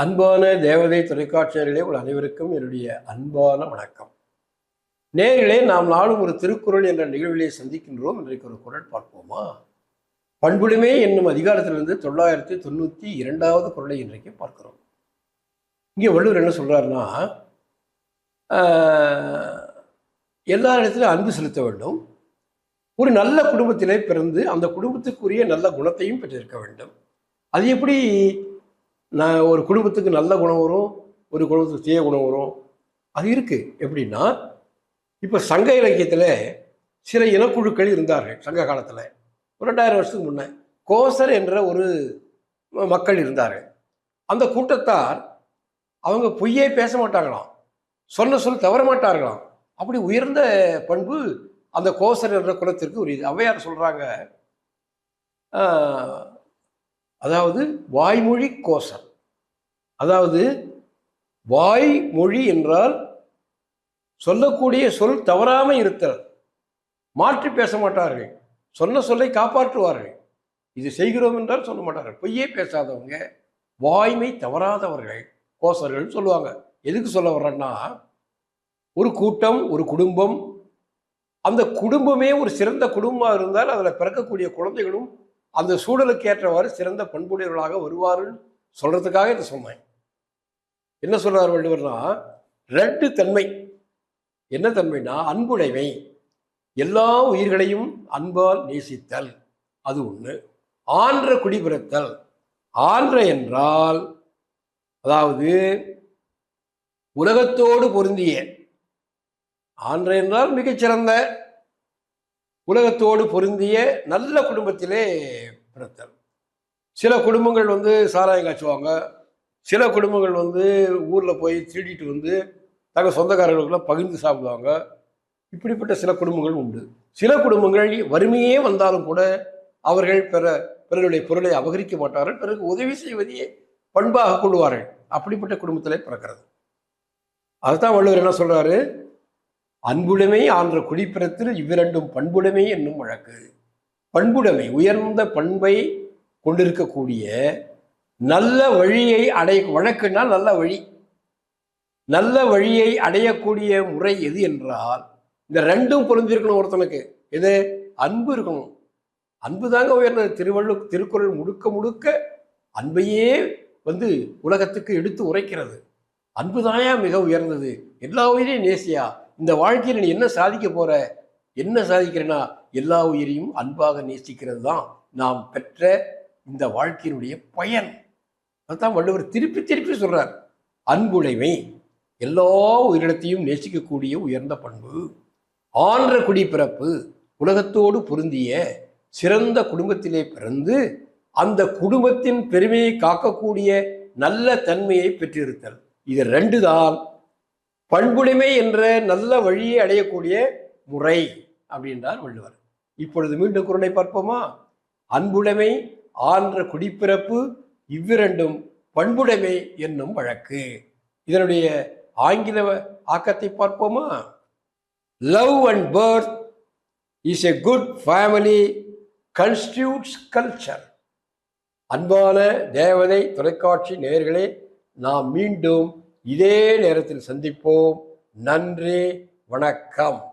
அன்பான தேவதை தொலைக்காட்சியர்களே உங்கள் அனைவருக்கும் என்னுடைய அன்பான வணக்கம். நேர்களே நாம் நாளும் ஒரு திருக்குறள் என்ற நிகழ்விலே சந்திக்கின்றோம். இன்றைக்கு ஒரு குரல் பார்ப்போமா? பண்புடுமே என்னும் அதிகாரத்திலிருந்து தொள்ளாயிரத்தி தொண்ணூற்றி இரண்டாவது குரலை இன்றைக்கு பார்க்கிறோம். இங்கே வள்ளுவர் என்ன சொல்கிறாருன்னா எல்லா இடத்திலும் அன்பு செலுத்த வேண்டும். ஒரு நல்ல குடும்பத்திலே பிறந்து அந்த குடும்பத்துக்குரிய நல்ல குணத்தையும் பெற்றிருக்க வேண்டும். அது எப்படி நான் ஒரு குடும்பத்துக்கு நல்ல குணம் வரும் ஒரு குடும்பத்துக்கு தீய குணம் வரும். அது இருக்குது எப்படின்னா இப்போ சங்க இலக்கியத்தில் சில இனக்குழுக்கள் இருந்தார்கள் சங்க காலத்தில். ஒரு ரெண்டாயிரம் வருஷத்துக்கு முன்னே கோசர் என்ற ஒரு மக்கள் இருந்தார்கள். அந்த கூட்டத்தார் அவங்க பொய்யே பேச மாட்டாங்களாம். சொன்ன சொல் தவற மாட்டார்களாம். அப்படி உயர்ந்த பண்பு அந்த கோசர் என்ற குலத்திற்கு உரியது. ஔவையார் சொல்கிறாங்க அதாவது வாய்மொழி கோசம். அதாவது வாய்மொழி என்றால் சொல்லக்கூடிய சொல் தவறாம இருத்தல் மாற்றி பேச மாட்டார்கள். சொன்ன சொல்லை காப்பாற்றுவார்கள். இது செய்கிறோம் என்றால் சொல்ல மாட்டார்கள். பொய்யே பேசாதவங்க வாய்மை தவறாதவர்கள் கோசர்கள் சொல்லுவாங்க. எதுக்கு சொல்ல வர்றேன்னா ஒரு கூட்டம் ஒரு குடும்பம் அந்த குடும்பமே ஒரு சிறந்த குடும்பமாக இருந்தால் அதில் பிறக்கக்கூடிய குழந்தைகளும் அந்த சூழலுக்கு ஏற்றவாறு சிறந்த பண்புடையவர்களாக வருவார்கள் சொல்றதுக்காக இதை சொன்னேன். என்ன சொல்றார் வள்ளுவர்னா ரெண்டு தன்மை. என்ன தன்மைனா அன்புடைமை. எல்லா உயிர்களையும் அன்பால் நேசித்தல் அது ஒண்ணு. ஆன்ற குடிபிறத்தல் ஆன்ற என்றால் அதாவது உலகத்தோடு பொருந்திய ஆன்ற என்றால் மிகச்சிறந்த உலகத்தோடு பொருந்திய நல்ல குடும்பத்திலே பிறத்தல் சில குடும்பங்கள் வந்து சாராயம் காய்ச்சுவாங்க. சில குடும்பங்கள் வந்து ஊரில் போய் திருடிட்டு வந்து தங்கள் சொந்தக்காரர்களுக்குலாம் பகிர்ந்து சாப்பிடுவாங்க. இப்படிப்பட்ட சில குடும்பங்கள் உண்டு. சில குடும்பங்கள் வறுமையே வந்தாலும் கூட அவர்கள் பிற பிறருடைய பொருளை அபகரிக்க மாட்டார்கள். பிறகு உதவி செய்வதையே பண்பாக கொள்வார்கள். அப்படிப்பட்ட குடும்பத்திலே பிறக்கிறது. அதுதான் வள்ளுவர் என்ன சொல்கிறாரு அன்புடைமை ஆன்ற குடிப்பிறத்தில் இவ்விரண்டும் பண்புடைமை என்னும் வழக்கு. பண்புடைமை உயர்ந்த பண்பை கொண்டிருக்கக்கூடிய நல்ல வழியை அடை வழக்குன்னா நல்ல வழி. நல்ல வழியை அடையக்கூடிய முறை எது என்றால் இந்த ரெண்டும் பொருந்திருக்கணும் ஒருத்தனுக்கு. எது? அன்பு இருக்கணும். அன்பு தாங்க உயர்ந்தது. திருவள்ளு திருக்குறள் முழுக்க முழுக்க அன்பையே வந்து உலகத்துக்கு எடுத்து உரைக்கிறது. அன்பு தாயா மிக உயர்ந்தது. எல்லா உயிரையும் நேசியா? இந்த வாழ்க்கையில் நீ என்ன சாதிக்க போற? என்ன சாதிக்கிறேன்னா எல்லா உயிரையும் அன்பாக நேசிக்கிறது தான் நாம் பெற்ற இந்த வாழ்க்கையினுடைய பயன். அதுதான் வள்ளுவர் திருப்பி திருப்பி சொல்றார். அன்புடைமை எல்லா உயிரினத்தையும் நேசிக்கக்கூடிய உயர்ந்த பண்பு. ஆன்ற குடி பிறப்பு உலகத்தோடு பொருந்திய சிறந்த குடும்பத்திலே பிறந்து அந்த குடும்பத்தின் பெருமையை காக்கக்கூடிய நல்ல தன்மையை பெற்றிருத்தல். இது ரெண்டு தான் பண்புடைமை என்ற நல்ல வழியை அடையக்கூடிய முறை அப்படின்றார் வள்ளுவர். இப்பொழுது மீண்டும் குரலை பார்ப்போமா? அன்புடைமை ஆன்ற குடிப்பிறப்பு இவ்விரண்டும் பண்புடைமை என்னும் வழக்கு. இதனுடைய ஆங்கில ஆக்கத்தை பார்ப்போமா? Love and birth is a good family constitutes culture அன்பான தேவதை தொலைக்காட்சி நேயர்களே நாம் மீண்டும் இதே நேரத்தில் சந்திப்போம். நன்றி வணக்கம்.